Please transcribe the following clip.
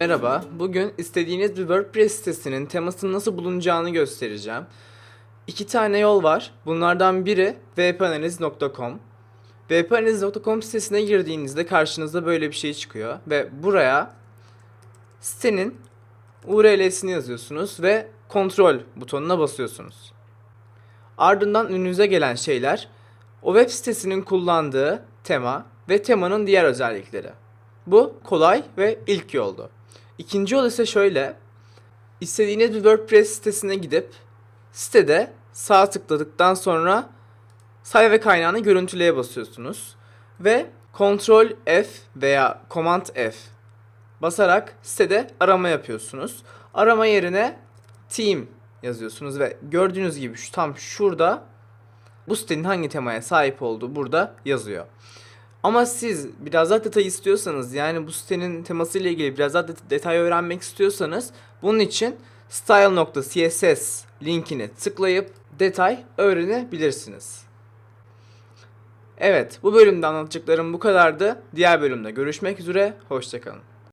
Merhaba, bugün istediğiniz bir WordPress sitesinin temasının nasıl bulunacağını göstereceğim. İki tane yol var. Bunlardan biri wpanaliz.com. wpanaliz.com sitesine girdiğinizde karşınıza böyle bir şey çıkıyor ve buraya sitenin URL'sini yazıyorsunuz ve kontrol butonuna basıyorsunuz. Ardından önünüze gelen şeyler o web sitesinin kullandığı tema ve temanın diğer özellikleri. Bu kolay ve ilk yoldu. İkinci yol ise şöyle. İstediğiniz bir WordPress sitesine gidip sitede sağ tıkladıktan sonra sayfa kaynağını görüntüleye basıyorsunuz ve Ctrl F veya Command F basarak sitede arama yapıyorsunuz. Arama yerine team yazıyorsunuz ve gördüğünüz gibi şu tam şurada bu sitenin hangi temaya sahip olduğu burada yazıyor. Ama siz biraz daha detay istiyorsanız yani bu sitenin teması ile ilgili biraz daha det- detay öğrenmek istiyorsanız bunun için style.css linkini tıklayıp detay öğrenebilirsiniz. Evet bu bölümde anlatacaklarım bu kadardı. Diğer bölümde görüşmek üzere. Hoşçakalın.